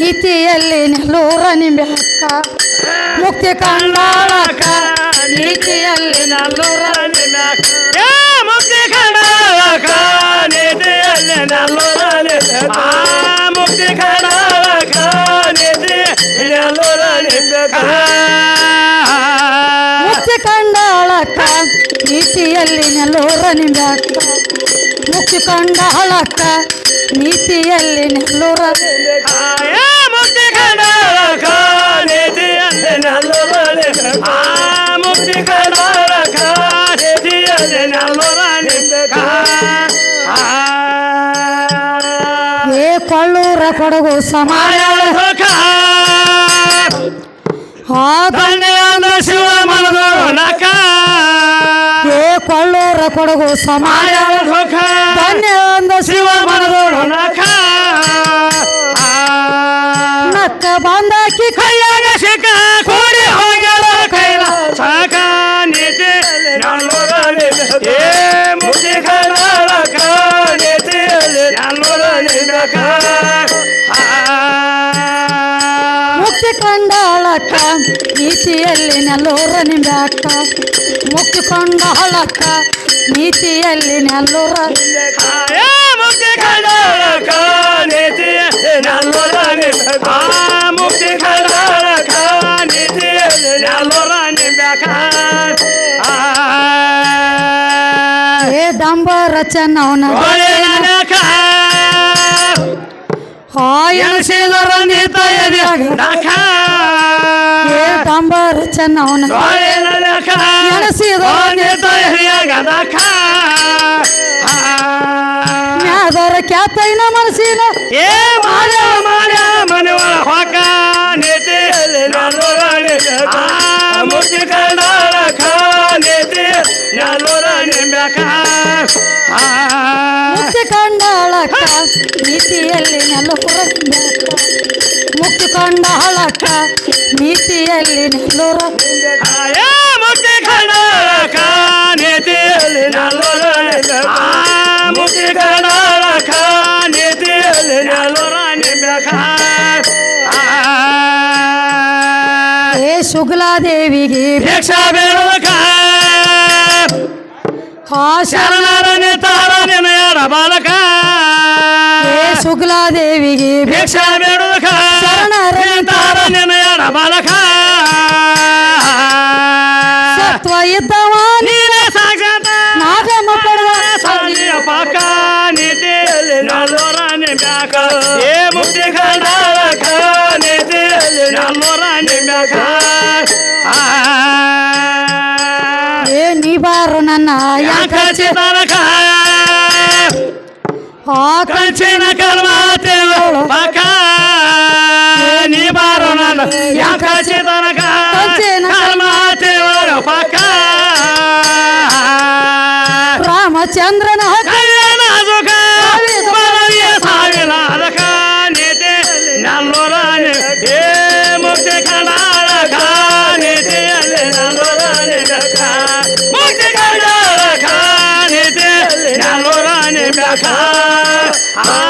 ನೀತಿಯಲ್ಲಿ ನೆಲ್ಲೂರ ನಿಂಬೆ ಅಕ್ಕ ಮುಕ್ತಿ ಕಂಡಾಳಕ್ಕ ನೀತಿಯಲ್ಲಿ ನೆಲ್ಲೂರ ಏ ಮುಕ್ತಿ ಕಡಾಳಕ ನೀತಿಯಲ್ಲಿ ನೆಲ್ಲೂರ ಆ ಮುಕ್ತಿ ನೀತಿ ನೆಲ್ಲೂರ ನಿಂಬೆ ಮುಕ್ತಿ ಕಂಡಾಳಕ್ಕ ನೀತಿಯಲ್ಲಿ ನೆಲ್ಲೂರ ನಿಂಬೆ ಅಕ್ಕ ಮುಕ್ತಿ ಕಂಡಾಳಕ್ಕ ನೀತಿಯಲ್ಲಿ ನೆಲ್ಲೂರ ಮುಕ್ತಿ ಕಡಾಳಕ ನೀತಿಯಲ್ಲಿ ನಲ್ಲೂರನೆ ಆ ಮುಕ್ತಿ ಕಡಾಳಕ ನೀತಿಯಲ್ಲಿ ನಲ್ಲೂರನೆ ಏ ಕೊಳ್ಳೂರ ಕೊಡಗು ಸಮಾಯ ಆ ಧನ್ಯವಾದ ಶಿವ ಮನದು ನಕ ಕೊಡಗು ಸಮಾಯ ಧನ್ಯವಾದ ಶಿವ ಮನದೋಡು ನಕ ನಕ್ಕ ಬಂದಾಕಿ ಕೈಯಾಗ ಸಿಕ್ಕ ಕೂಡಿ ಹೋಗ್ಯಾಳ ಕೈಲ. ಸಾಕ ಏ ಮುದಿ ಮುಕ್ತಿ ಕಂಡಾಳಕ್ಕ ನೀತಿಯಲ್ಲಿ ನೆಲ್ಲೂರ ನೀತಿಯಲ್ಲಿ ನೆಲ್ಲೂರ. ಏ ಮುಕ್ತಿ ಕಡಾಳಕ ನೀತಿಯಲ್ಲಿ ನಲ್ಲೂರಲ್ಲಿ ಆ ಮುಕ್ತಿ ಕಡಾಳಕ ನೀತಿಯಲ್ಲಿ ನಲ್ಲೂರಲ್ಲಿ ಬೇಕ ಏ ಡಂಬರ ಚೆನ್ನವನ ಒಳ್ಳೆಯನಕ ಹಾಯ ಎಣಸಿದರ ನಿತಯದಾಗ ಏ ಡಂಬರ ಚೆನ್ನವನ ಒಳ್ಳೆಯನಕ ಎಣಸಿದರ ನಖ ಮ್ಯಾದರ ಕ್ಯಾತೈನ ಮನಸ್ಸಿನ ಏ ಮಾಡ ಮಾಡ ಮನವ ಹೊಕ ನೀತಿ. ನೀತಿಯಲ್ಲಿ ಮುಕ್ತಿ ಕಂಡಾಳಕ್ಕ ನೀತಿಯಲ್ಲಿ ನೆಲ್ಲೂರ ಏ ಶುಕ್ಲಾದೇವಿಗೆ ಭಿಕ್ಷಾ ಬೇಡಕ ಹಾಶ ಶರಣರನೆ ತಾರನೆನ ಎಡ ಬಾಲಕ. ಏ ಶುಕ್ಲಾದೇವಿಗೆ ಭಿಕ್ಷಾ ಬೇಡಕ ಶರಣರನೆ ತಾರನೆನ ಎಡ ಬಾಲಕ. ಸತ್ವ ಇದ್ದವ ಬಾರು ನನ್ನ ಯಾಕ ಚಿತನಕ Ah. ha